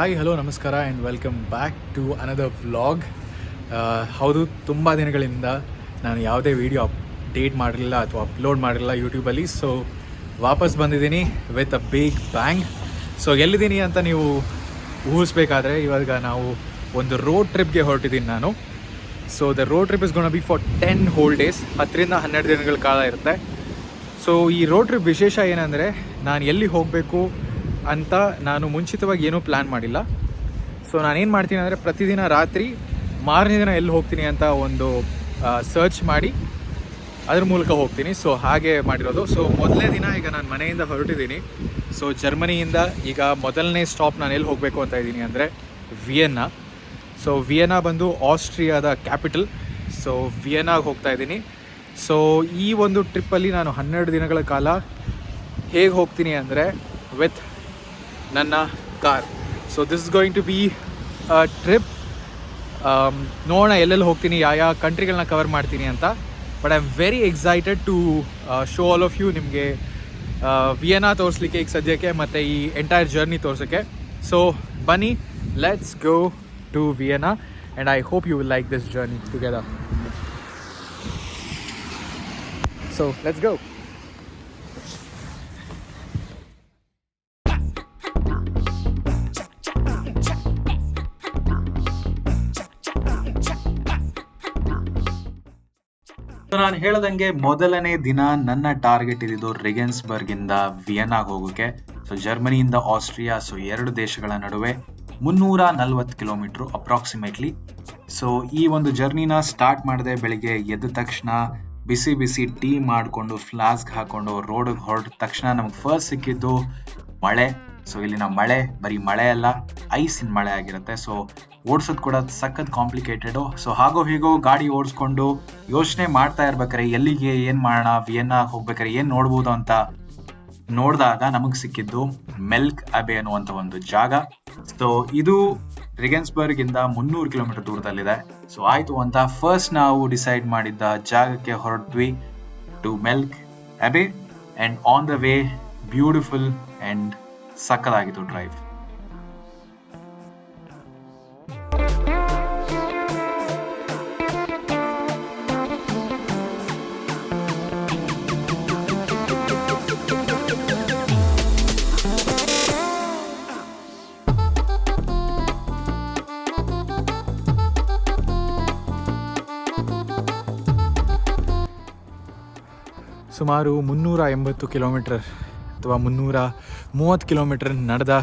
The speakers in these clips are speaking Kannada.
ಹಾಯ್ ಹಲೋ ನಮಸ್ಕಾರ and welcome back to another vlog ಹೌದು, ತುಂಬ ದಿನಗಳಿಂದ ನಾನು ಯಾವುದೇ ವೀಡಿಯೋ ಅಪ್ಡೇಟ್ ಮಾಡಿರಲಿಲ್ಲ ಅಥವಾ ಅಪ್ಲೋಡ್ ಮಾಡಿರಲಿಲ್ಲ ಯೂಟ್ಯೂಬಲ್ಲಿ ಸೊ ವಾಪಸ್ ಬಂದಿದ್ದೀನಿ with a big bang so ಎಲ್ಲಿದ್ದೀನಿ ಅಂತ ನೀವು ಊಹಿಸ್ಬೇಕಾದ್ರೆ ಇವಾಗ ನಾವು ಒಂದು ರೋಡ್ ಟ್ರಿಪ್ಗೆ ಹೊರಟಿದ್ದೀನಿ ನಾನು. So the road trip is gonna be for ten whole days ಹತ್ತರಿಂದ ಹನ್ನೆರಡು ದಿನಗಳ ಕಾಲ ಇರುತ್ತೆ. ಸೊ ಈ ರೋಡ್ ಟ್ರಿಪ್ ವಿಶೇಷ ಏನಂದರೆ, ನಾನು ಎಲ್ಲಿ ಹೋಗಬೇಕು ಅಂತ ನಾನು ಮುಂಚಿತವಾಗಿ ಏನೂ ಪ್ಲ್ಯಾನ್ ಮಾಡಿಲ್ಲ. ಸೊ ನಾನೇನು ಮಾಡ್ತೀನಿ ಅಂದರೆ ಪ್ರತಿದಿನ ರಾತ್ರಿ ಮಾರನೇ ದಿನ ಎಲ್ಲಿ ಹೋಗ್ತೀನಿ ಅಂತ ಒಂದು ಸರ್ಚ್ ಮಾಡಿ ಅದ್ರ ಮೂಲಕ ಹೋಗ್ತೀನಿ. ಸೊ ಹಾಗೆ ಮಾಡಿರೋದು. ಸೊ ಮೊದಲನೇ ದಿನ ಈಗ ನಾನು ಮನೆಯಿಂದ ಹೊರಟಿದ್ದೀನಿ. ಸೊ ಜರ್ಮನಿಯಿಂದ ಈಗ ಮೊದಲನೇ ಸ್ಟಾಪ್ ನಾನು ಎಲ್ಲಿ ಹೋಗಬೇಕು ಅಂತ ಇದ್ದೀನಿ ಅಂದರೆ ವಿಯೆನ್ನಾ ಸೊ ವಿಯೆನ್ನಾ ಬಂದು ಆಸ್ಟ್ರಿಯಾದ ಕ್ಯಾಪಿಟಲ್ ಸೊ ವಿಯೆನ್ನಾಗೆ ಹೋಗ್ತಾ ಇದ್ದೀನಿ. ಸೊ ಈ ಒಂದು ಟ್ರಿಪ್ಪಲ್ಲಿ ನಾನು ಹನ್ನೆರಡು ದಿನಗಳ ಕಾಲ ಹೇಗೆ ಹೋಗ್ತೀನಿ ಅಂದರೆ ವಿತ್ ನನ್ನ car. So this is going to be trip ನೋಡೋಣ ಎಲ್ಲೆಲ್ಲಿ ಹೋಗ್ತೀನಿ, ಯಾವ ಯಾವ ಕಂಟ್ರಿಗಳನ್ನ ಕವರ್ ಮಾಡ್ತೀನಿ ಅಂತ. But I am very excited to show all of you ನಿಮಗೆ ವಿಯೆನಾ ತೋರಿಸ್ಲಿಕ್ಕೆ ಈಗ ಸದ್ಯಕ್ಕೆ ಮತ್ತು ಈ ಎಂಟೈರ್ ಜರ್ನಿ ತೋರ್ಸೋಕ್ಕೆ. ಸೊ ಬನ್ನಿ let's go to Vienna and I hope you will like this journey together so let's go ನಾನು ಹೇಳ್ದಂಗೆ ಮೊದಲನೇ ದಿನ ನನ್ನ ಟಾರ್ಗೆಟ್ ಇದ್ದಿದ್ದು ರಿಗೆನ್ಸ್ಬರ್ಗ್ ಇಂದ ವಿಯನ್ನಾಗ್ ಹೋಗೋಕೆ. ಸೊ, ಜರ್ಮನಿಯಿಂದ ಆಸ್ಟ್ರಿಯಾ, ಸೊ, ಎರಡು ದೇಶಗಳ ನಡುವೆ ಮುನ್ನೂರ ನಲ್ವತ್ತು ಕಿಲೋಮೀಟರ್ ಅಪ್ರಾಕ್ಸಿಮೇಟ್ಲಿ. ಸೊ, ಈ ಒಂದು ಜರ್ನಿನ ಸ್ಟಾರ್ಟ್ ಮಾಡಿದೆ ಬೆಳಿಗ್ಗೆ ಎದ್ದ ತಕ್ಷಣ ಬಿಸಿ ಬಿಸಿ ಟೀ ಮಾಡಿಕೊಂಡು ಫ್ಲಾಸ್ಕ್ ಹಾಕೊಂಡು ರೋಡಿಗೆ ಹೊರಟ ತಕ್ಷಣ ನಮ್ಗೆ ಫಸ್ಟ್ ಸಿಕ್ಕಿದ್ದು ಮಳೆ. ಸೊ, ಇಲ್ಲಿನ ಮಳೆ, ಬರೀ ಮಳೆ ಅಲ್ಲ, ಐಸಿನ ಮಳೆ ಆಗಿರುತ್ತೆ. ಸೊ ಓಡಿಸೋದು ಕೂಡ ಸಖತ್ ಕಾಂಪ್ಲಿಕೇಟೆಡು ಸೊ ಹಾಗೋ ಹೀಗೋ ಗಾಡಿ ಓಡಿಸ್ಕೊಂಡು ಯೋಚನೆ ಮಾಡ್ತಾ ಇರ್ಬೇಕಾರೆ, ಎಲ್ಲಿಗೆ, ಏನು ಮಾಡೋಣ ವಿಯೆನ್ನಾಗ ಹೋಗ್ಬೇಕಾರೆ, ಏನು ನೋಡ್ಬೋದು ಅಂತ ನೋಡಿದಾಗ ನಮಗೆ ಸಿಕ್ಕಿದ್ದು ಮೆಲ್ಕ್ ಅಬೆ ಅನ್ನುವಂತ ಒಂದು ಜಾಗ. ಸೊ ಇದು ರಿಗನ್ಸ್ಬರ್ಗ್ ಇಂದ ಮುನ್ನೂರು ಕಿಲೋಮೀಟರ್ ದೂರದಲ್ಲಿದೆ. ಸೊ ಆಯಿತು ಅಂತ ಫಸ್ಟ್ ನಾವು ಡಿಸೈಡ್ ಮಾಡಿದ್ದ ಜಾಗಕ್ಕೆ ಹೊರಟ್ವಿ to Melk abbey and on the way beautiful and ಸಕ್ಕದಾಗಿತ್ತು drive ಸುಮಾರು ಮುನ್ನೂರ ಎಂಬತ್ತು ಕಿಲೋಮೀಟರ್ ಅಥವಾ ಮುನ್ನೂರ ಮೂವತ್ತು ಕಿಲೋಮೀಟರ್ ನಡೆದ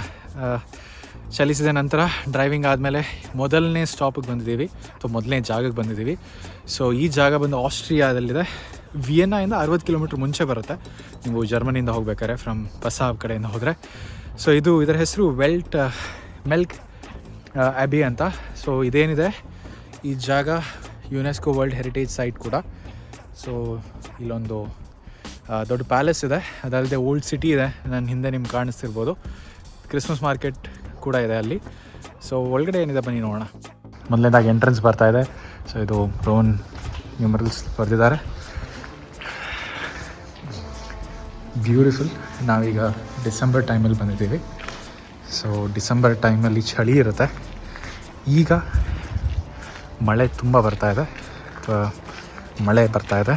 ಚಲಿಸಿದ ನಂತರ ಡ್ರೈವಿಂಗ್ ಆದಮೇಲೆ ಮೊದಲನೇ ಸ್ಟಾಪಿಗೆ ಬಂದಿದ್ದೀವಿ. ಅಥವಾ ಮೊದಲನೇ ಜಾಗಕ್ಕೆ ಬಂದಿದ್ದೀವಿ. ಸೊ ಈ ಜಾಗ ಬಂದು ಆಸ್ಟ್ರಿಯಾದಲ್ಲಿದೆ. ವಿಯೆನ್ನಾಯಿಂದ ಅರವತ್ತು ಕಿಲೋಮೀಟ್ರ್ ಮುಂಚೆ ಬರುತ್ತೆ. ನೀವು ಜರ್ಮನಿಯಿಂದ ಹೋಗ್ಬೇಕಾದ್ರೆ ಫ್ರಮ್ ಪಸಾಬ್ ಕಡೆಯಿಂದ ಹೋದರೆ. ಸೊ ಇದು ಇದರ ಹೆಸರು ವೆಲ್ಟ್ ಮೆಲ್ಕ್ ಅಬಿ ಅಂತ. ಸೊ ಇದೇನಿದೆ? ಈ ಜಾಗ ಯುನೆಸ್ಕೋ ವರ್ಲ್ಡ್ ಹೆರಿಟೇಜ್ ಸೈಟ್ ಕೂಡ. ಸೊ ಇಲ್ಲೊಂದು ದೊಡ್ಡ ಪ್ಯಾಲೇಸ್ ಇದೆ. ಅದಲ್ಲದೆ ಓಲ್ಡ್ ಸಿಟಿ ಇದೆ. ನನ್ನ ಹಿಂದೆ ನಿಮ್ಗೆ ಕಾಣಿಸ್ತಿರ್ಬೋದು. ಕ್ರಿಸ್ಮಸ್ ಮಾರ್ಕೆಟ್ ಕೂಡ ಇದೆ ಅಲ್ಲಿ. ಸೊ ಒಳಗಡೆ ಏನಿದೆ ಬನ್ನಿ ನೋಡೋಣ. ಮೊದಲನೇದಾಗಿ ಎಂಟ್ರೆನ್ಸ್ ಬರ್ತಾ ಇದೆ. ಸೊ ಇದು ರೋನ್ ನ್ಯೂಮರಲ್ಸ್ ಬರೆದಿದ್ದಾರೆ. ಬ್ಯೂಟಿಫುಲ್ ನಾವೀಗ ಡಿಸೆಂಬರ್ ಟೈಮಲ್ಲಿ ಬಂದಿದ್ದೀವಿ. ಸೊ ಡಿಸೆಂಬರ್ ಟೈಮಲ್ಲಿ ಚಳಿ ಇರುತ್ತೆ. ಈಗ ಮಳೆ ತುಂಬ ಬರ್ತಾ ಇದೆ. ಮಳೆ ಬರ್ತಾ ಇದೆ.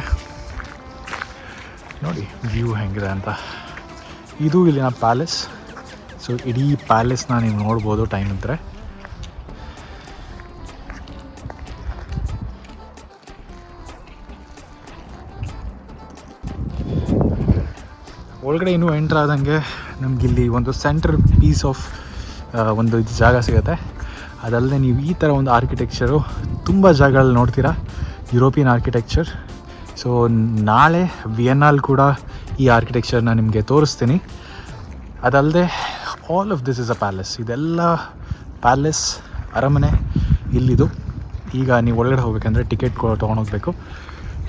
ನೋಡಿ ವ್ಯೂ ಹೆಂಗಿದೆ ಅಂತ. ಇದು ಇಲ್ಲಿನ ಪ್ಯಾಲೇಸ್ ಸೊ ಇಡೀ ಪ್ಯಾಲೇಸ್ನ ನೀವು ನೋಡ್ಬೋದು ಟೈಮ್ ಇದ್ದರೆ ಒಳಗಡೆ ಇನ್ನೂ ಎಂಟ್ರ್ ಆದಂಗೆ ಇಲ್ಲಿ ಒಂದು ಸೆಂಟ್ರಲ್ ಪೀಸ್ ಆಫ್ ಒಂದು ಇದು ಜಾಗ ಸಿಗುತ್ತೆ. ಅದಲ್ಲದೆ ನೀವು ಈ ಥರ ಒಂದು ಆರ್ಕಿಟೆಕ್ಚರು ತುಂಬ ಜಾಗಗಳಲ್ಲಿ ನೋಡ್ತೀರಾ. ಯುರೋಪಿಯನ್ ಆರ್ಕಿಟೆಕ್ಚರ್ ಸೊ ನಾಳೆ ವಿಯೆನ್ನಲ್ಲಿ ಕೂಡ ಈ ಆರ್ಕಿಟೆಕ್ಚರ್ನ ನಿಮಗೆ ತೋರಿಸ್ತೀನಿ. ಅದಲ್ಲದೆ all of this is a palace ಇದೆಲ್ಲ ಪ್ಯಾಲೇಸ್ ಅರಮನೆ, ಇಲ್ಲಿದು. ಈಗ ನೀವು ಒಳಗಡೆ ಹೋಗ್ಬೇಕಂದ್ರೆ ಟಿಕೆಟ್ ತೊಗೊಂಡೋಗ್ಬೇಕು.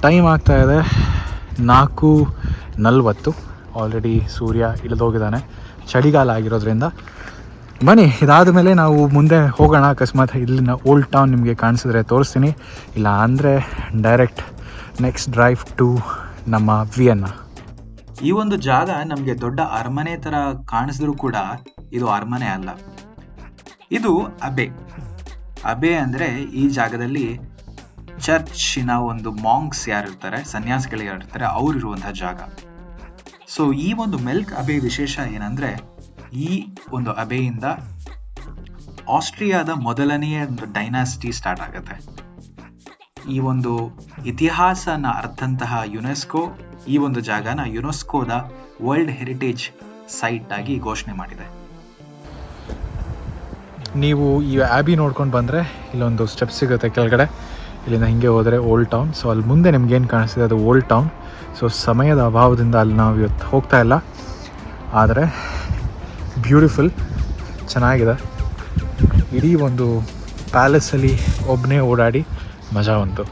ಟೈಮ್ ಆಗ್ತಾ ಇದೆ ನಾಲ್ಕು ನಲ್ವತ್ತು. ಆಲ್ರೆಡಿ ಸೂರ್ಯ ಇಳಿದೋಗಿದ್ದಾನೆ. ಚಳಿಗಾಲ ಆಗಿರೋದ್ರಿಂದ. ಬನ್ನಿ, ಇದಾದ ಮೇಲೆ ನಾವು ಮುಂದೆ ಹೋಗೋಣ. ಅಕಸ್ಮಾತ್ ಇಲ್ಲಿನ ಓಲ್ಡ್ ಟೌನ್ ನಿಮಗೆ ಕಾಣಿಸಿದ್ರೆ ತೋರಿಸ್ತೀನಿ. ಇಲ್ಲ ಅಂದರೆ ಡೈರೆಕ್ಟ್ ನೆಕ್ಸ್ಟ್ ಡ್ರೈವ್ ಟು ನಮ್ಮ ವಿಯನ್ನ ಈ ಒಂದು ಜಾಗ ನಮಗೆ ದೊಡ್ಡ ಅರಮನೆ ತರ ಕಾಣಿಸಿದ್ರು ಕೂಡ ಇದು ಅರಮನೆ ಅಲ್ಲ. ಇದು ಅಬೆ. ಅಬೆ ಅಂದ್ರೆ ಈ ಜಾಗದಲ್ಲಿ ಚರ್ಚಿನ ಒಂದು ಮಾಂಕ್ಸ್ ಯಾರಿರ್ತಾರೆ ಸನ್ಯಾಸಿಗಳು ಯಾರಿರ್ತಾರೆ ಅವ್ರು ಇರುವಂತಹ ಜಾಗ. ಸೊ ಈ ಒಂದು ಮೆಲ್ಕ್ ಅಬೆ ವಿಶೇಷ ಏನಂದ್ರೆ, ಈ ಒಂದು ಅಬೆಯಿಂದ ಆಸ್ಟ್ರಿಯಾದ ಮೊದಲನೆಯ ಒಂದು ಡೈನಾಸಿಟಿ ಸ್ಟಾರ್ಟ್ ಆಗುತ್ತೆ. ಈ ಒಂದು ಇತಿಹಾಸನ ಅರ್ಥಂತಹ ಯುನೆಸ್ಕೋ, ಈ ಒಂದು ಜಾಗನ ಯುನೆಸ್ಕೋದ ವರ್ಲ್ಡ್ ಹೆರಿಟೇಜ್ ಸೈಟ್ ಆಗಿ ಘೋಷಣೆ ಮಾಡಿದೆ. ನೀವು ಈ ಆ್ಯಬಿ ನೋಡ್ಕೊಂಡು ಬಂದರೆ ಇಲ್ಲೊಂದು ಸ್ಟೆಪ್ ಸಿಗುತ್ತೆ ಕೆಳಗಡೆ. ಇಲ್ಲಿಂದ ಹಿಂಗೆ ಹೋದರೆ ಓಲ್ಡ್ ಟೌನ್. ಸೊ ಅಲ್ಲಿ ಮುಂದೆ ನಿಮ್ಗೇನು ಕಾಣಿಸ್ತಿದೆ, ಅದು ಓಲ್ಡ್ ಟೌನ್. ಸೊ ಸಮಯದ ಅಭಾವದಿಂದ ಅಲ್ಲಿ ನಾವು ಇವತ್ತು ಹೋಗ್ತಾ ಇಲ್ಲ. ಆದರೆ ಬ್ಯೂಟಿಫುಲ್, ಚೆನ್ನಾಗಿದೆ. ಇಡೀ ಒಂದು ಪ್ಯಾಲೇಸಲ್ಲಿ ಒಬ್ಬನೇ ಓಡಾಡಿ ಮಜಾ ಬಂತು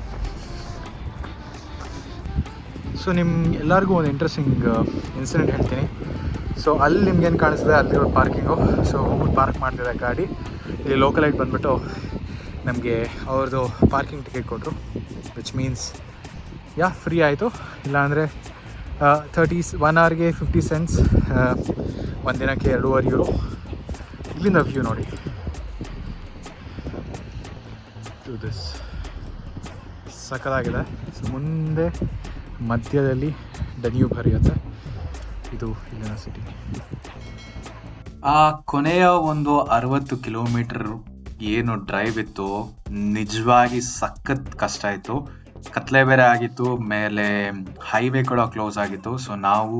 ಸೊ ನಿಮ್ಮ ಎಲ್ಲರಿಗೂ ಒಂದು ಇಂಟ್ರೆಸ್ಟಿಂಗ್ ಇನ್ಸಿಡೆಂಟ್ ಹೇಳ್ತೀನಿ. ಸೊ ಅಲ್ಲಿ ನಿಮ್ಗೇನು ಕಾಣಿಸ್ತದೆ? ಅಲ್ಲಿರೋ ಪಾರ್ಕಿಂಗು ಸೊ ಹೋಗ್ಬಿಟ್ಟು ಪಾರ್ಕ್ ಮಾಡ್ತಿದ್ದೆ ಗಾಡಿ. ಇಲ್ಲಿ ಲೋಕಲ್ ಆಗಿ ಬಂದುಬಿಟ್ಟು ನಮಗೆ ಅವ್ರದ್ದು ಪಾರ್ಕಿಂಗ್ ಟಿಕೆಟ್ ಕೊಟ್ಟರು ವಿಚ್ ಮೀನ್ಸ್ ಯಾ ಫ್ರೀ ಆಯಿತು. ಇಲ್ಲಾಂದರೆ ತರ್ಟೀಸ್ ಒನ್ ಅವರ್ಗೆ ಫಿಫ್ಟಿ ಸೆನ್ಸ್ ಒಂದು ದಿನಕ್ಕೆ ಎರಡೂವರೆ ಯೂರೋ ಇಲ್ಲಿಂದ ವ್ಯೂ ನೋಡಿ. ಟು ದಿಸ್ ಸಕ್ಕದಾಗಿದೆ ಸೊ ಮುಂದೆ ಮಧ್ಯದಲ್ಲಿ ಡನ್ಯೂಬ್ ಹರಿಯುತ್ತೆ ಇದು ಇಲ್ಲಿನ ಸಿಟಿ ಆ ಕೊನೆಯ ಒಂದು ಅರವತ್ತು ಕಿಲೋಮೀಟರ್ ಏನು ಡ್ರೈವ್ ಇತ್ತು, ನಿಜವಾಗಿ ಸಖತ್ ಕಷ್ಟ ಇತ್ತು. ಕತ್ಲೆ ಬೇರೆ ಆಗಿತ್ತು, ಮೇಲೆ ಹೈವೇ ಕೂಡ ಕ್ಲೋಸ್ ಆಗಿತ್ತು. ಸೊ ನಾವು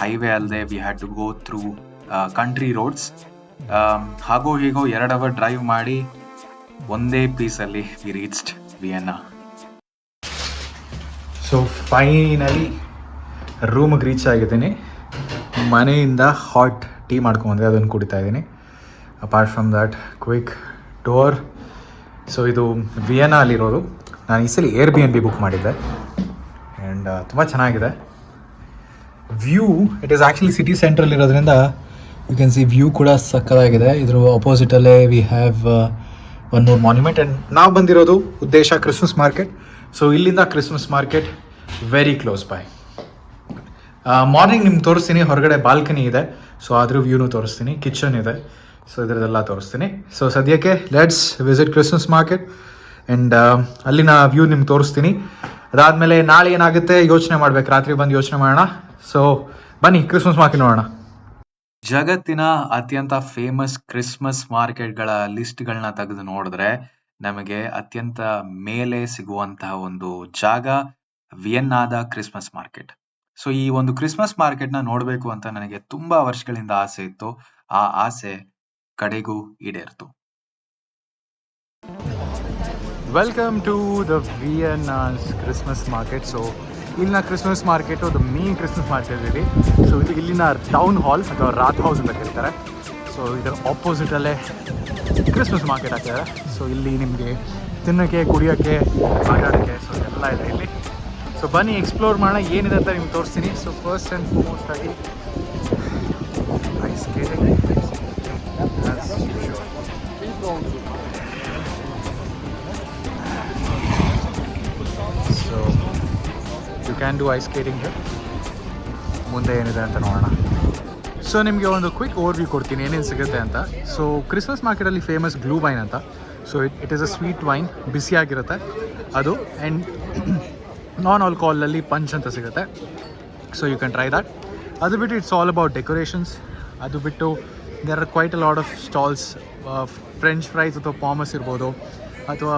ಹೈವೇ ಅಲ್ಲದೆ we had to go through country roads ಹಾಗೋ ಹೀಗೋ ಎರಡು ಅವರ್ ಡ್ರೈವ್ ಮಾಡಿ ಒಂದೇ ಪೀಸಲ್ಲಿ we reached Vienna so finally ರೂಮಿಗೆ ರೀಚ್ ಆಗಿದ್ದೀನಿ. ಮನೆಯಿಂದ ಹಾಟ್ ಟೀ ಮಾಡ್ಕೊಂಬಂದ್ರೆ ಅದನ್ನು ಕುಡಿತಾ ಇದ್ದೀನಿ. Apart from that quick door so ಇದು ವಿಯನಾ ಅಲ್ಲಿರೋದು. ನಾನು ಈ ಸಲ air B N B book ಮಾಡಿದ್ದೆ ಆ್ಯಂಡ್ ತುಂಬ ಚೆನ್ನಾಗಿದೆ. View it is actually city ಸೆಂಟ್ರಲ್ಲಿರೋದ್ರಿಂದ you can see view ಕೂಡ ಸಕ್ಕದಾಗಿದೆ. ಇದ್ರ ಅಪೋಸಿಟಲ್ಲೇ we have one more monument and ನಾವು ಬಂದಿರೋದು ಉದ್ದೇಶ ಕ್ರಿಸ್ಮಸ್ ಮಾರ್ಕೆಟ್ ಸೊ ಇಲ್ಲಿಂದ Christmas market very close by morning ನಿಮ್ಗೆ ತೋರಿಸ್ತೀನಿ. ಹೊರಗಡೆ ಬಾಲ್ಕನಿ ಇದೆ. ಸೊ ಅದ್ರ ವ್ಯೂನು ತೋರಿಸ್ತೀನಿ. ಕಿಚನ್ ಇದೆ. ಸೊ ಇದರದೆಲ್ಲ ತೋರಿಸ್ತೀನಿ. ಸೊ ಸದ್ಯಕ್ಕೆ let's visit Christmas market and ಅಲ್ಲಿನ ವ್ಯೂ ನಿಮ್ಗೆ ತೋರಿಸ್ತೀನಿ. ಅದಾದಮೇಲೆ ನಾಳೆ ಏನಾಗುತ್ತೆ? ಯೋಚನೆ ಮಾಡ್ಬೇಕು. ರಾತ್ರಿ ಬಂದು ಯೋಚನೆ ಮಾಡೋಣ. ಸೊ ಬನ್ನಿ ಕ್ರಿಸ್ಮಸ್ ಮಾರ್ಕೆಟ್ ನೋಡೋಣ. ಜಗತ್ತಿನ ಅತ್ಯಂತ ಫೇಮಸ್ ಕ್ರಿಸ್ಮಸ್ ಮಾರ್ಕೆಟ್ಗಳ ಲಿಸ್ಟ್ಗಳನ್ನ ತೆಗೆದು ನೋಡಿದ್ರೆ ನಮಗೆ ಅತ್ಯಂತ ಮೇಲೆ ಸಿಗುವಂತಹ ಒಂದು ಜಾಗ ವಿಯನ್ನಾದ ಕ್ರಿಸ್ಮಸ್ ಮಾರ್ಕೆಟ್ ಸೊ ಈ ಒಂದು ಕ್ರಿಸ್ಮಸ್ ಮಾರ್ಕೆಟ್ ನೋಡಬೇಕು ಅಂತ ನನಗೆ ತುಂಬಾ ವರ್ಷಗಳಿಂದ ಆಸೆ ಇತ್ತು. ಆ ಆಸೆ ಕಡೆಗೂ ಈಡೇರ್ತು. Welcome to the Vienna's Christmas market so ಇಲ್ಲಿನ Christmas market the main Christmas market ಇದೆ ಸೊ ಇದು ಇಲ್ಲಿನ ಟೌನ್ ಹಾಲ್ ಅಥವಾ ರಾತ್ ಹೌಸ್ ಅಂತ ಕರೀತಾರೆ. ಸೊ ಇದರ ಆಪೋಸಿಟಲ್ಲೇ ಕ್ರಿಸ್ಮಸ್ ಮಾರ್ಕೆಟ್ ಹಾಕಿದ್ದಾರೆ ಸೊ ಇಲ್ಲಿ ನಿಮಗೆ ತಿನ್ನೋಕ್ಕೆ, ಕುಡಿಯೋಕ್ಕೆ ಆಟಾಡೋಕ್ಕೆ ಸೊ ಎಲ್ಲ ಇದೆ ಇಲ್ಲಿ. ಸೊ ಬನ್ನಿ ಎಕ್ಸ್ಪ್ಲೋರ್ ಮಾಡೋಣ. ಏನಿದೆ ಅಂತ ನಿಮ್ಗೆ ತೋರಿಸ್ತೀನಿ. ಸೊ ಫಸ್ಟ್ ಆ್ಯಂಡ್ ಫಾರ್ಮೋಸ್ಟ್ ಆಗಿ ice so you can do ice skating ಮುಂದೆ ಏನಿದೆ ಅಂತ ನೋಡೋಣ. ಸೊ ನಿಮಗೆ ಒಂದು ಕ್ವಿಕ್ ಓವರ್ ವ್ಯೂ ಕೊಡ್ತೀನಿ. ಏನೇನು ಸಿಗುತ್ತೆ ಅಂತ. ಸೊ ಕ್ರಿಸ್ಮಸ್ ಮಾರ್ಕೆಟಲ್ಲಿ ಫೇಮಸ್ ಗ್ಲೂ ವೈನ್ ಅಂತ. So it it is a sweet wine ಬಿಸಿಯಾಗಿರುತ್ತೆ ಅದು ಆ್ಯಂಡ್ ನಾನ್ ಆಲ್ಕೋಹಾಲಲ್ಲಿ ಪಂಚ್ ಅಂತ ಸಿಗುತ್ತೆ. So you can try that ಅದು ಬಿಟ್ಟು ಇಟ್ಸ್ ಆಲ್ ಅಬೌಟ್ ಡೆಕೋರೇಷನ್ಸ್ ಅದು ಬಿಟ್ಟು there are quite a lot of stalls French fries ಅಥವಾ ಪಾಮಸ್ ಇರ್ಬೋದು ಅಥವಾ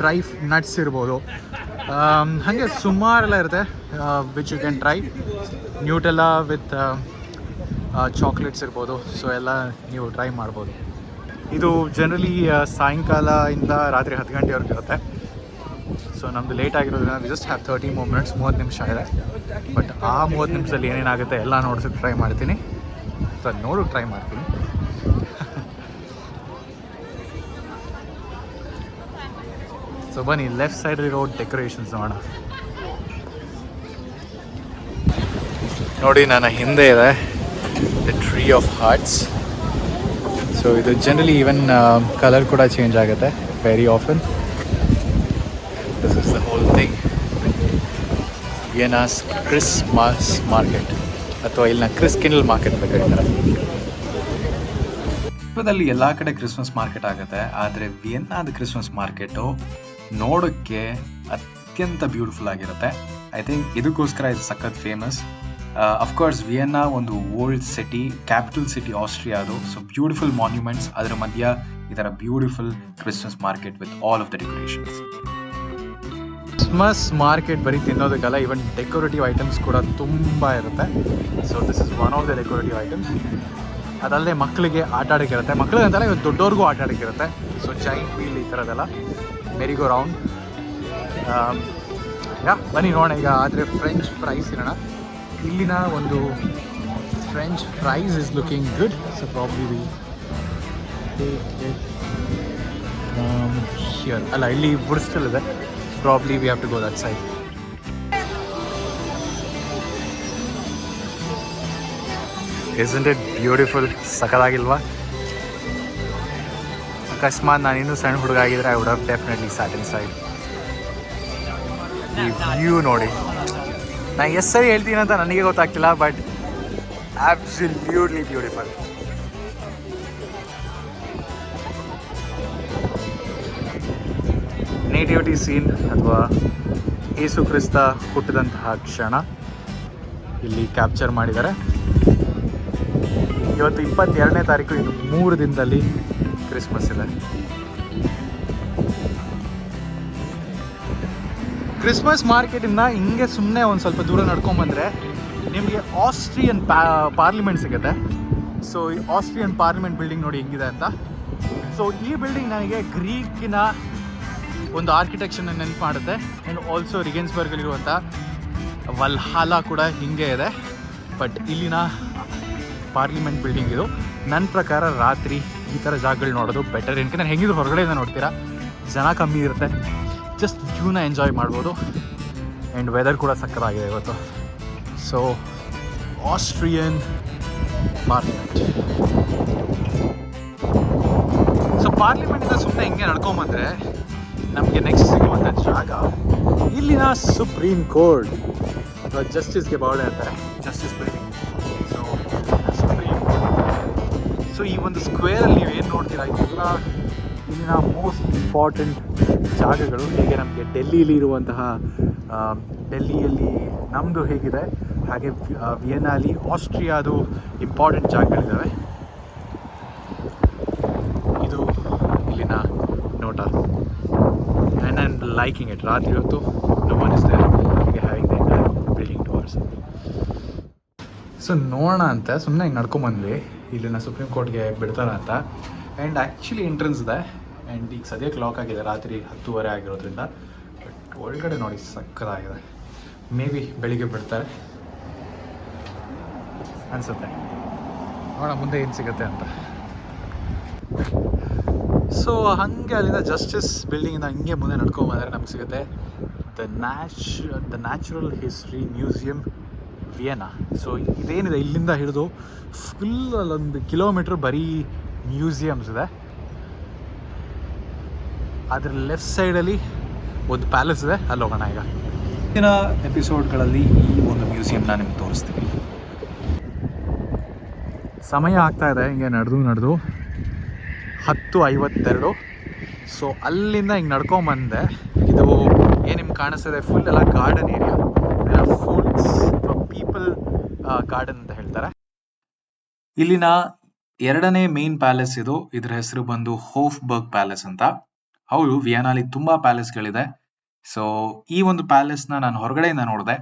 ಡ್ರೈ ನಟ್ಸ್ ಇರ್ಬೋದು. ಆಮ್, ಹಾಗೆ ಸುಮಾರೆಲ್ಲ ಇರುತ್ತೆ which you can try Nutella with chocolates ಇರ್ಬೋದು. ಸೊ ಎಲ್ಲ ನೀವು ಟ್ರೈ ಮಾಡ್ಬೋದು. ಇದು ಜನರಲಿ ಸಾಯಂಕಾಲದಿಂದ ರಾತ್ರಿ ಹತ್ತು ಗಂಟೆವರೆಗೆ ಇರುತ್ತೆ. ಸೊ ನಮ್ಮದು ಲೇಟ್ ಆಗಿರೋದ್ರಿಂದ we just have thirty more minutes ಮೂವತ್ತು ನಿಮಿಷ ಇದೆ. ಬಟ್ ಆ ಮೂವತ್ತು ನಿಮಿಷದಲ್ಲಿ ಏನೇನಾಗುತ್ತೆ ಎಲ್ಲ ನೋಡ್ಸೋಕ್ಕೆ ಟ್ರೈ ಮಾಡ್ತೀನಿ. ಸೊ ನೋಡು ಟ್ರೈ ಮಾಡ್ತೀನಿ. ಸೊ ಬನ್ನಿ ಲೆಫ್ಟ್ ಸೈಡಲ್ಲಿರೋ ಡೆಕೋರೇಷನ್ಸ್ ನೋಡೋಣ. ನೋಡಿ, ನನ್ನ ಹಿಂದೆ ಇದೆ the tree of hearts so ಇದು ಜನರಲಿ ಈವನ್ ಕಲರ್ ಕೂಡ ಚೇಂಜ್ ಆಗುತ್ತೆ very often this is the whole thing Vienna's Christmas market ಅಥವಾ ಇಲ್ಲಿನ ಕ್ರಿಸ್ ಕಿನಲ್ ಮಾರ್ಕೆಟ್ ಅಂತ ಕರೀತಾರೆ. ವಿಶ್ವದಲ್ಲಿ ಎಲ್ಲಾ ಕಡೆ ಕ್ರಿಸ್ಮಸ್ ಮಾರ್ಕೆಟ್ ಆಗುತ್ತೆ, ಆದ್ರೆ ವಿಯೆನ್ನಾದ ಕ್ರಿಸ್ಮಸ್ ಮಾರ್ಕೆಟು ನೋಡೋಕ್ಕೆ ಅತ್ಯಂತ ಬ್ಯೂಟಿಫುಲ್ ಆಗಿರುತ್ತೆ. ಐ ಥಿಂಕ್ ಇದಕ್ಕೋಸ್ಕರ ಇದು ಸಖತ್ ಫೇಮಸ್. ಅಫ್ಕೋರ್ಸ್ ವಿಯೆನ್ನಾ ಒಂದು ಓಲ್ಡ್ ಸಿಟಿ, ಕ್ಯಾಪಿಟಲ್ ಸಿಟಿ ಆಸ್ಟ್ರಿಯಾದು ಸೊ ಬ್ಯೂಟಿಫುಲ್ ಮಾನ್ಯುಮೆಂಟ್ಸ್ ಅದರ ಮಧ್ಯ ಈ ತರ beautiful Christmas market with all of the decorations Christmas market ಬರೀ ತಿನ್ನೋದಕ್ಕಲ್ಲ ಈವನ್ ಡೆಕೋರೇಟಿವ್ ಐಟಮ್ಸ್ ಕೂಡ ತುಂಬ ಇರುತ್ತೆ. So this is one of the decorative items ಅದಲ್ಲದೆ ಮಕ್ಕಳಿಗೆ ಆಟ ಆಡೋಕ್ಕಿರುತ್ತೆ ಮಕ್ಕಳಿಗೆ ಅಂತಲ್ಲ ಇವತ್ತು ದೊಡ್ಡವ್ರಿಗೂ ಆಟ ಆಡೋಕ್ಕಿರುತ್ತೆ ಸೊ ಚೈನ್ ವೀಲ್ ಈ ಥರದ್ದೆಲ್ಲ. ಮೆರಿಗೋ ರೌಂಡ್ ಯಾ, ಬನ್ನಿ ನೋಡೋಣ ಈಗ. ಆದರೆ ಫ್ರೆಂಚ್ ಫ್ರೈಸ್ ಇರೋಣ ಇಲ್ಲಿನ ಒಂದು French fries is looking good so probably we share ಅಲ್ಲ, ಇಲ್ಲಿ ಬುಡ್ಸ್ಟಲ್ ಇದೆ. Probably we have to go that side isn't it beautiful ಸಕಲಾಗಿಲ್ವಾ ಅಕಸ್ಮಾತ್ ನಾನು ಸಣ್ಣ ಹುಡುಗ ಆಗಿದ್ರೆ I would have definitely satisfied ಈ ವ್ಯೂ ನೋಡಿ. ನಾ ಎಷ್ಟು ಸರಿ ಹೇಳ್ತೀನಿ ಅಂತ ನನಗೆ ಗೊತ್ತಾಗ್ತಿಲ್ಲ but absolutely beautiful nativity scene ಅಥವಾ ಏಸು ಕ್ರಿಸ್ತ ಹುಟ್ಟಿದಂತಹ ಕ್ಷಣ ಇಲ್ಲಿ ಕ್ಯಾಪ್ಚರ್ ಮಾಡಿದ್ದಾರೆ. ಇವತ್ತು ಇಪ್ಪತ್ತೆರಡನೇ ತಾರೀಕು, ಇದು ಮೂರು ದಿನದಲ್ಲಿ ಕ್ರಿಸ್ಮಸ್ ಇದೆ. ಕ್ರಿಸ್ಮಸ್ ಮಾರ್ಕೆಟಿಂದ ಹಿಂಗೆ ಸುಮ್ಮನೆ ಒಂದು ಸ್ವಲ್ಪ ದೂರ ನಡ್ಕೊಂಬಂದರೆ ನಿಮಗೆ ಆಸ್ಟ್ರಿಯನ್ ಪಾರ್ಲಿಮೆಂಟ್ ಸಿಗುತ್ತೆ. ಸೊ ಈ ಆಸ್ಟ್ರಿಯನ್ ಪಾರ್ಲಿಮೆಂಟ್ ಬಿಲ್ಡಿಂಗ್ ನೋಡಿ ಹೆಂಗಿದೆ ಅಂತ. ಸೊ ಈ ಬಿಲ್ಡಿಂಗ್ ನನಗೆ ಗ್ರೀಕಿನ ಒಂದು ಆರ್ಕಿಟೆಕ್ಚರ್ನ ನೆನಪು ಮಾಡುತ್ತೆ. ಆ್ಯಂಡ್ ಆಲ್ಸೋ ರಿಗೆನ್ಸ್ಬರ್ಗಲ್ಲಿರುವಂಥ ವಲ್ಹಾಲ ಕೂಡ ಹಿಂಗೆ ಇದೆ. ಬಟ್ ಇಲ್ಲಿನ ಪಾರ್ಲಿಮೆಂಟ್ ಬಿಲ್ಡಿಂಗ್ ಇದು. ನನ್ನ ಪ್ರಕಾರ ರಾತ್ರಿ ಈ ಥರ ಜಾಗಗಳು ನೋಡೋದು ಬೆಟರ್ ಏನಕ್ಕೆ ನಾನು ಹೆಂಗಿದ್ರು ಹೊರಗಡೆಯಿಂದ ನೋಡ್ತೀರಾ? ಜನ ಕಮ್ಮಿ ಇರುತ್ತೆ. ಜಸ್ಟ್ ವ್ಯೂನ ಎಂಜಾಯ್ ಮಾಡ್ಬೋದು. ಆ್ಯಂಡ್ ವೆದರ್ ಕೂಡ ಸಕ್ಕತ್ತಾಗಿದೆ ಇವತ್ತು. ಸೊ ಆಸ್ಟ್ರಿಯನ್ ಪಾರ್ಲಿಮೆಂಟ್ ಸೊ ಪಾರ್ಲಿಮೆಂಟಿಂದ ಸುಮ್ಮನೆ ಹಿಂಗೆ ನಡ್ಕೊಂಬಂದ್ರೆ ನಮಗೆ ನೆಕ್ಸ್ಟ್ ಸಿಗುವಂಥ ಜಾಗ ಇಲ್ಲಿನ ಸುಪ್ರೀಂ ಕೋರ್ಟ್ ಅಥವಾ ಜಸ್ಟಿಸ್ಗೆ ಬಾವಳೆ ಅಂತಾರೆ. Justice building so supreme court so ಈ ಒಂದು ಸ್ಕ್ವೇರಲ್ಲಿ ನೀವು ಏನು ನೋಡ್ತೀರಾ? ಇದೆಲ್ಲ ಇಲ್ಲಿನ ಮೋಸ್ಟ್ ಇಂಪಾರ್ಟೆಂಟ್ ಜಾಗಗಳು ಹೇಗೆ ನಮಗೆ ಡೆಲ್ಲಿಯಲ್ಲಿ ಇರುವಂತಹ ಡೆಲ್ಲಿಯಲ್ಲಿ ನಮ್ಮದು ಹೇಗಿದೆ. ಹಾಗೆ ವಿಯೆನಾಲಿ ಆಸ್ಟ್ರಿಯಾದು ಇಂಪಾರ್ಟೆಂಟ್ ಜಾಗಗಳಿದ್ದಾವೆ ಇದು ಇಲ್ಲಿನ ನೋಟ. ಆ್ಯಂಡ್ ಲೈಕಿಂಗ್ ಇಟ್ ರಾತ್ರಿ ಹೊತ್ತು no one is there having the building towards so ನೋಡೋಣ ಅಂತ ಸುಮ್ಮನೆ ಹಿಂಗೆ ನಡ್ಕೊಂಬಂದ್ವಿ ಇಲ್ಲಿನ ಸುಪ್ರೀಂ ಕೋರ್ಟ್ಗೆ ಬಿಡ್ತಾರ ಅಂತ. ಆ್ಯಂಡ್ ಆ್ಯಕ್ಚುಲಿ ಎಂಟ್ರೆನ್ಸ್ ಇದೆ. ಆ್ಯಂಡ್ ಈಗ ಸದ್ಯಕ್ಕೆ ಲಾಕ್ ಆಗಿದೆ. ರಾತ್ರಿ ಹತ್ತುವರೆ ಆಗಿರೋದ್ರಿಂದ. ಬಟ್ ಒಳಗಡೆ ನೋಡಿ, ಸಕ್ಕದಾಗಿದೆ. ಮೇ ಬಿ ಬೆಳಿಗ್ಗೆ ಬಿಡ್ತಾರೆ. ಅನಿಸುತ್ತೆ. ನೋಡೋಣ ಮುಂದೆ ಏನು ಸಿಗುತ್ತೆ ಅಂತ. ಸೊ ಹಾಗೆ ಅಲ್ಲಿಂದ ಜಸ್ಟಿಸ್ ಬಿಲ್ಡಿಂಗಿಂದ ಹಂಗೆ ಮುಂದೆ ನಡ್ಕೊಂಬಂದರೆ ನಮ್ಗೆ ಸಿಗುತ್ತೆ the nat the natural history museum Vienna so ಇದೇನಿದೆ? ಇಲ್ಲಿಂದ ಹಿಡಿದು ಫುಲ್ ಅಲ್ಲೊಂದು ಕಿಲೋಮೀಟ್ರ್ ಬರೀ ಮ್ಯೂಸಿಯಮ್ಸ್ ಇದೆ. ಅದ್ರ ಲೆಫ್ಟ್ ಸೈಡಲ್ಲಿ ಒಂದು ಪ್ಯಾಲೇಸ್ ಇದೆ. ಅಲ್ಲಿ ಹೋಗೋಣ ಈಗ. ಮುಂದಿನ ಎಪಿಸೋಡ್ಗಳಲ್ಲಿ ಈ ಒಂದು ಮ್ಯೂಸಿಯಂನ ನಿಮ್ಗೆ ತೋರಿಸ್ತೀನಿ ಸಮಯ ಆಗ್ತಾ ಇದೆ. ಹಿಂಗೆ ನಡೆದು ನಡೆದು. ಹತ್ತು ಐವತ್ತೆರಡು. ಸೊ ಅಲ್ಲಿಂದ ಹಿಂಗೆ ನಡ್ಕೊಂಬಂದೆ ಇದು ಏನು ನಿಮ್ಗೆ ಕಾಣಿಸ್ತಿದೆ ಫುಲ್ ಎಲ್ಲ ಗಾರ್ಡನ್ ಏರಿಯಾ ಫುಲ್ ಅಥವಾ ಪೀಪಲ್ ಗಾರ್ಡನ್ ಅಂತ ಹೇಳ್ತಾರೆ. ಇಲ್ಲಿನ ಎರಡನೇ ಮೇನ್ ಪ್ಯಾಲೇಸ್ ಇದು. ಇದ್ರ ಹೆಸರು ಬಂದು ಹೋಫ್ಬರ್ಗ್ ಪ್ಯಾಲೇಸ್ ಅಂತ. ಹೌದು ವಿಯನಾಲಿ ತುಂಬಾ ಪ್ಯಾಲೇಸ್ಗಳಿದೆ ಸೊ ಈ ಒಂದು ಪ್ಯಾಲೇಸ್ನ ನಾನು ಹೊರಗಡೆಯಿಂದ ನೋಡಿದೆ.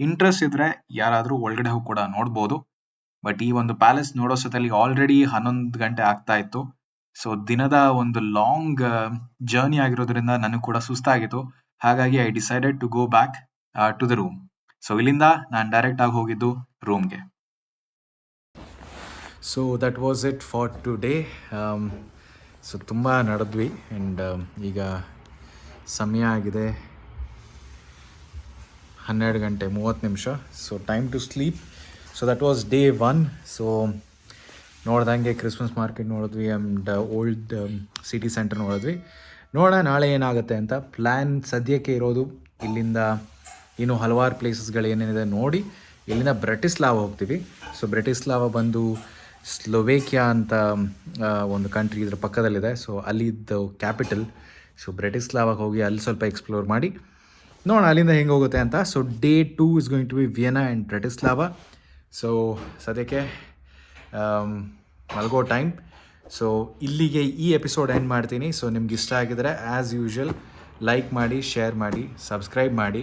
ಇಂಟ್ರೆಸ್ಟ್ ಇದ್ರೆ ಯಾರಾದರೂ ಒಳಗಡೆ ಹೋಗಿ ಕೂಡ ನೋಡ್ಬೋದು. ಬಟ್ ಈ ಒಂದು ಪ್ಯಾಲೇಸ್ ನೋಡೋ ಸತಲ್ಲಿ ಆಲ್ರೆಡಿ ಹನ್ನೊಂದು ಗಂಟೆ ಆಗ್ತಾ ಇತ್ತು. ಸೊ ದಿನದ ಒಂದು ಲಾಂಗ್ ಜರ್ನಿ ಆಗಿರೋದ್ರಿಂದ ನನಗೆ ಕೂಡ ಸುಸ್ತಾಗಿತ್ತು. ಹಾಗಾಗಿ I decided to go back to the room so ಇಲ್ಲಿಂದ ನಾನು ಡೈರೆಕ್ಟ್ ಆಗಿ ಹೋಗಿದ್ದು ರೂಮ್ಗೆ so that was it for today so ತುಂಬ ನಡೆದ್ವಿ ಆ್ಯಂಡ್ ಈಗ ಸಮಯ ಆಗಿದೆ ಹನ್ನೆರಡು ಗಂಟೆ ಮೂವತ್ತು ನಿಮಿಷ. So time to sleep so that was day one so ನೋಡ್ದಂಗೆ ಕ್ರಿಸ್ಮಸ್ ಮಾರ್ಕೆಟ್ ನೋಡಿದ್ವಿ ಆ್ಯಂಡ್ ಓಲ್ಡ್ ಸಿಟಿ ಸೆಂಟರ್ ನೋಡಿದ್ವಿ. ನೋಡೋಣ, ನಾಳೆ ಏನಾಗುತ್ತೆ ಅಂತ. ಪ್ಲ್ಯಾನ್ ಸದ್ಯಕ್ಕೆ ಇರೋದು, ಇಲ್ಲಿಂದ ಇನ್ನು ಹಲವಾರು ಪ್ಲೇಸಸ್ಗಳು ಏನೇನಿದೆ ನೋಡಿ. ಇಲ್ಲಿಂದ ಬ್ರೆಟಿಸ್ಲಾವ ಹೋಗ್ತೀವಿ. ಸೊ ಬ್ರೆಟಿಸ್ಲಾವ ಬಂದು ಸ್ಲೊವೇಕಿಯಾ ಅಂತ ಒಂದು ಕಂಟ್ರಿ ಇದ್ರ ಪಕ್ಕದಲ್ಲಿದೆ. ಸೊ ಅಲ್ಲಿದ್ದು ಕ್ಯಾಪಿಟಲ್ ಸೊ ಬ್ರಿಟಿಸ್ಲಾವಾಗ ಹೋಗಿ ಅಲ್ಲಿ ಸ್ವಲ್ಪ ಎಕ್ಸ್ಪ್ಲೋರ್ ಮಾಡಿ. ನೋಡೋಣ, ಅಲ್ಲಿಂದ ಹೆಂಗೆ ಹೋಗುತ್ತೆ ಅಂತ. So day two is going to be Vienna and Bratislava so ಸದ್ಯಕ್ಕೆ ಮಲ್ಗೋ ಟೈಮ್ ಸೊ ಇಲ್ಲಿಗೆ ಈ ಎಪಿಸೋಡ್ ಎಂಡ್ ಮಾಡ್ತೀನಿ. ಸೊ ನಿಮ್ಗೆ ಇಷ್ಟ ಆಗಿದ್ರೆ ಆ್ಯಸ್ ಯೂಶ್ವಲ್ ಲೈಕ್ ಮಾಡಿ ಶೇರ್ ಮಾಡಿ ಸಬ್ಸ್ಕ್ರೈಬ್ ಮಾಡಿ.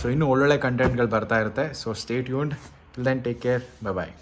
ಸೊ ಇನ್ನೂ ಒಳ್ಳೊಳ್ಳೆ ಕಂಟೆಂಟ್ಗಳು ಬರ್ತಾ ಇರುತ್ತೆ. So state stay tuned then take care bye bye